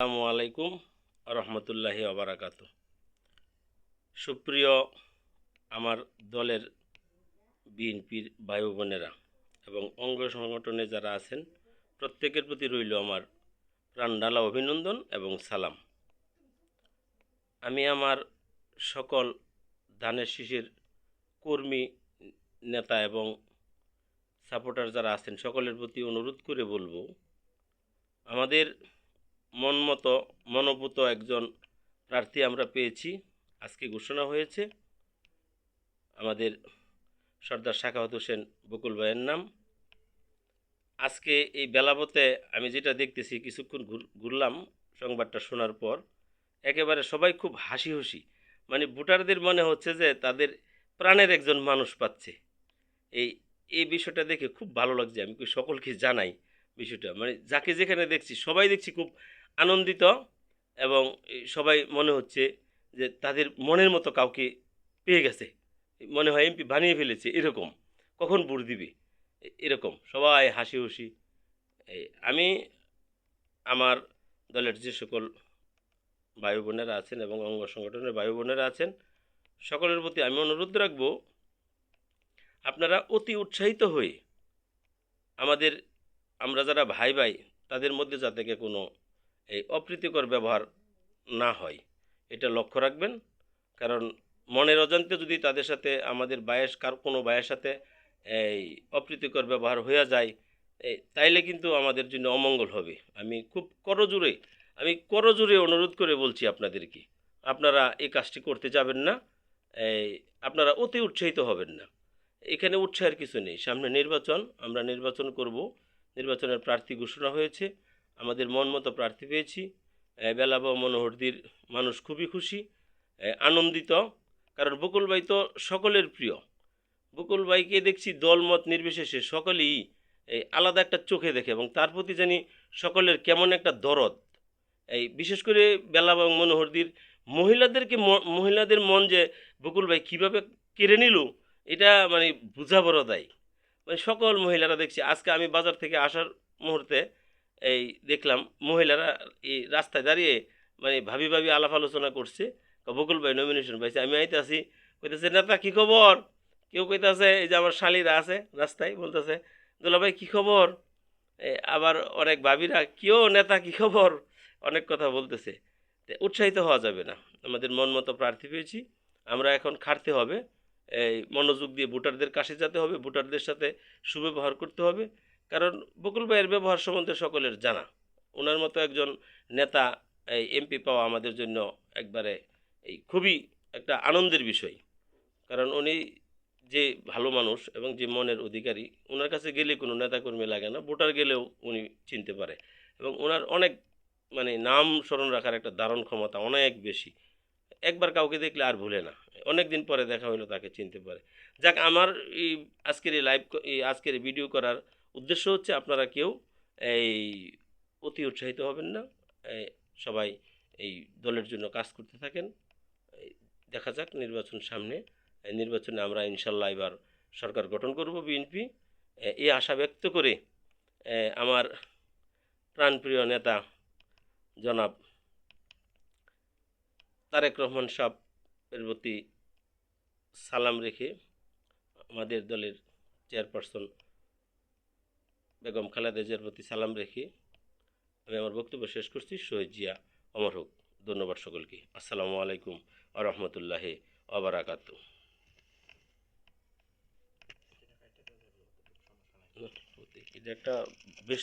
আসসালামু আলাইকুম রহমতুল্লাহি আবরাকাত সুপ্রিয় আমার দলের বিএনপির ভাই বোনেরা এবং অঙ্গ সংগঠনে যারা আছেন, প্রত্যেকের প্রতি রইল আমার প্রাণডালা অভিনন্দন এবং সালাম। আমি আমার সকল ধানের শিশির কর্মী নেতা এবং সাপোর্টার যারা আছেন, সকলের প্রতি অনুরোধ করে বলব, আমাদের মন মতো মনোভূত একজন প্রার্থী আমরা পেয়েছি। আজকে ঘোষণা হয়েছে। আমাদের সর্দার শাখাহত হোসেন বকুল ভাইয়ের নাম। আজকে এই বেলাবতে আমি যেটা দেখতেছি, কিছুক্ষণ ঘুর- ঘুরলাম সংবাদটা শোনার পর, একেবারে সবাই খুব হাসি খুশি। মানে ভোটারদের মনে হচ্ছে যে তাদের প্রাণের একজন মানুষ পাচ্ছে। এই এই বিষয়টা দেখে খুব ভালো লাগছে। আমি সকলকে জানাই বিষয়টা। মানে যাকে যেখানে দেখছি, সবাই দেখছি খুব আনন্দিত এবং সবাই মনে হচ্ছে যে তাদের মনের মতো কাউকে পেয়ে গেছে। মনে হয় এমপি বানিয়ে ফেলেছে, এরকম। কখন ভোট দিবে? এরকম। সবাই হাসি এই আমি আমার দলের যে সকল ভাই বোনেরা আছেন এবং অঙ্গ সংগঠনের বায়ু বোনেরা আছেন, সকলের প্রতি আমি অনুরোধ রাখব, আপনারা অতি উৎসাহিত হয়ে আমাদের আমরা যারা ভাই ভাই, তাদের মধ্যে যাতে কোনো এই অপ্রীতিকর ব্যবহার না হয়, এটা লক্ষ্য রাখবেন। কারণ মনের অজান্তে যদি তাদের সাথে, আমাদের বায়েস, কার কোনো বায়ের সাথে এই অপ্রীতিকর ব্যবহার হয়ে যায় তাইলে কিন্তু আমাদের জন্য অমঙ্গল হবে। আমি খুব করজোরে, আমি করজোরে অনুরোধ করে বলছি আপনাদেরকে, আপনারা এই কাজটি করতে যাবেন না, এই আপনারা অতি উৎসাহিত হবেন না। এখানে উৎসাহের কিছু নেই। সামনে নির্বাচন, আমরা নির্বাচন করব। নির্বাচনের প্রার্থী ঘোষণা হয়েছে। আমাদের মন মতো প্রার্থী পেয়েছি। বেলাবা মনোহরদির মানুষ খুবই খুশি। আনন্দিত। কারণ বকুল ভাই তো সকলের প্রিয়। বকুল ভাইকে দেখছি দলমত নির্বিশেষে সকলেই এই আলাদা একটা চোখে দেখে এবং তার প্রতি জানি সকলের কেমন একটা দরদ। এই, বিশেষ করে বেলাবা এবং মনোহরদির মহিলাদেরকে মহিলাদের মন যে বকুল ভাই কীভাবে কেড়ে নিল, এটা মানে বোঝা দায়। মানে সকল মহিলারা দেখছি, আজকে আমি বাজার থেকে আসার মুহূর্তে এই দেখলাম, মহিলারা এই রাস্তায় দাঁড়িয়ে মানে ভাবি ভাবি আলাপ আলোচনা করছে। বকুল ভাই নমিনেশন পাইছে। আমি আইতে আসি কইতেছে, নেতা, কী খবর? কেউ কইতাছে, এই যে আমার শালিরা আছে রাস্তায়, বলতেছে। দুলা ভাই, কী খবর? আবার অনেক ভাবিরা কেউ নেতা, কী খবর? অনেক কথা বলতেছে। উৎসাহিত হওয়া যাবে না। আমাদের মন মতো প্রার্থী পেয়েছি। আমরা এখন খাটতে হবে। এই মনোযোগ দিয়ে ভোটারদের কাছে যেতে হবে, ভোটারদের সাথে সুব্যবহার করতে হবে। কারণ বকুল ভাইয়ের ব্যবহার সম্বন্ধে সকলের জানা। ওনার মতো একজন নেতা এই এমপি পাওয়া আমাদের জন্য একবারে এই খুবই একটা আনন্দের বিষয়। কারণ উনি যে ভালো মানুষ এবং যে মনের অধিকারী, ওনার কাছে গেলে কোনো নেতাকর্মী লাগে না, ভোটার গেলেও উনি চিনতে পারে। এবং ওনার অনেক মানে নাম স্মরণ রাখার একটা দারুণ ক্ষমতা অনেক বেশি। একবার কাউকে দেখলে আর ভুলে না। অনেক দিন পরে দেখা হলো তাকে চিনতে পারে। যাক, আমার এই আজকের এই লাইভ এই আজকের এই ভিডিও করার উদ্দেশ্য হচ্ছে আপনারা কেউ এই অতি উৎসাহিত হবেন না। সবাই এই দলের জন্য কাজ করতে থাকেন। দেখা যাক নির্বাচন সামনে। নির্বাচনে আমরা ইনশাল্লাহ এবার সরকার গঠন করব বিএনপি এই আশা ব্যক্ত করে আমার প্রাণপ্রিয় নেতা জনাব তারেক রহমান সাহেবের প্রতি সালাম রেখে আমাদের দলের চেয়ারপারসন বেগম খালেদা জিয়ার প্রতি সালাম রেখে আমি আমার বক্তব্য শেষ করছি। শহীদ জিয়া, অমর হোক। ধন্যবাদ সকলকে। আসসালামু আলাইকুম আ রহমতুল্লাহ আবরাকাত এটা একটা বেশ